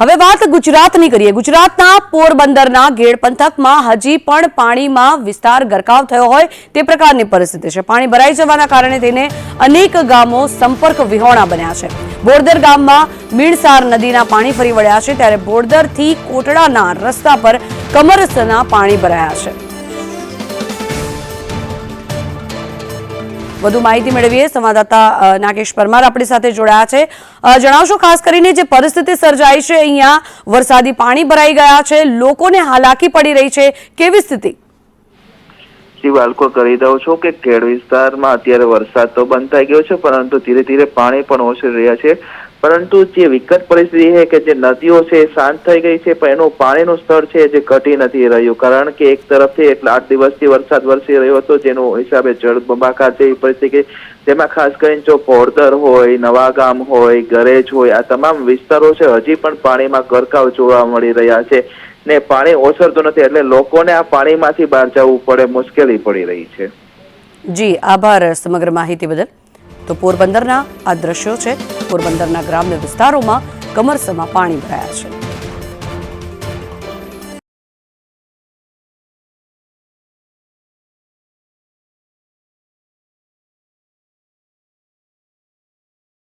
હવે વાત ગુજરાતની કરીએ. ગુજરાતના પોરબંદરના ગેડ પંથકમાં હજી પણ પાણીમાં વિસ્તાર ગરકાવ થયો હોય તે પ્રકારની પરિસ્થિતિ છે. પાણી ભરાઈ જવાના કારણે તેને અનેક ગામો સંપર્ક વિહોણા બન્યા છે. બોરદર ગામમાં મીણસાર નદીના પાણી ફરી વળ્યા છે, ત્યારે બોરદરથી કોટડાના રસ્તા પર કમરસના પાણી ભરાયા છે. વધુ માહિતી મેળવીએ. સંવાદદાતા નાગેશ પરમાર આપણી સાથે જોડાયા છે. જણાવશો ખાસ કરીને જે પરિસ્થિતિ સર્જાઈ છે, અહીંયા વરસાદી પાણી ભરાઈ ગયા છે. લોકોને હાલાકી પડી રહી છે. કેવી સ્થિતિ? જી, બાળકો કરી દઉં છું કે ખેડ વિસ્તારમાં અત્યારે વરસાદ તો બંધ થઈ ગયો છે, પરંતુ ધીરે ધીરે પાણી પણ ઓસરી રહ્યા છે. પરંતુ જે વિકટ પરિસ્થિતિ છે કે જે નદીઓ છે, શાંત થઈ ગઈ છે, પણ એનું પાણીનું સ્તર છે જે ઘટી નથી રહ્યું. કારણ કે એક તરફથી એટલા આઠ દિવસથી વરસાદ વરસી રહ્યો હતો, જેનો હિસાબે જળ બંબાકાર જેવી પરિસ્થિતિ. જેમાં ખાસ કરીને જો પોરદર હોય, નવાગામ હોય, ગરેજ હોય, આ તમામ વિસ્તારો છે, હજી પણ પાણીમાં ગરકાવ જોવા મળી રહ્યા છે. ને પાણી ઓસરતું નથી, એટલે લોકોને આ પાણીમાંથી બહાર જવું પડે, મુશ્કેલી પડી રહી છે. જી, આભાર સમગ્ર માહિતી બદલ. તો પોરબંદરના આ દ્રશ્યો છે પોરબંદરના ગ્રામ્ય વિસ્તારોમાં કમરસમાં પાણી ભરાયા છે.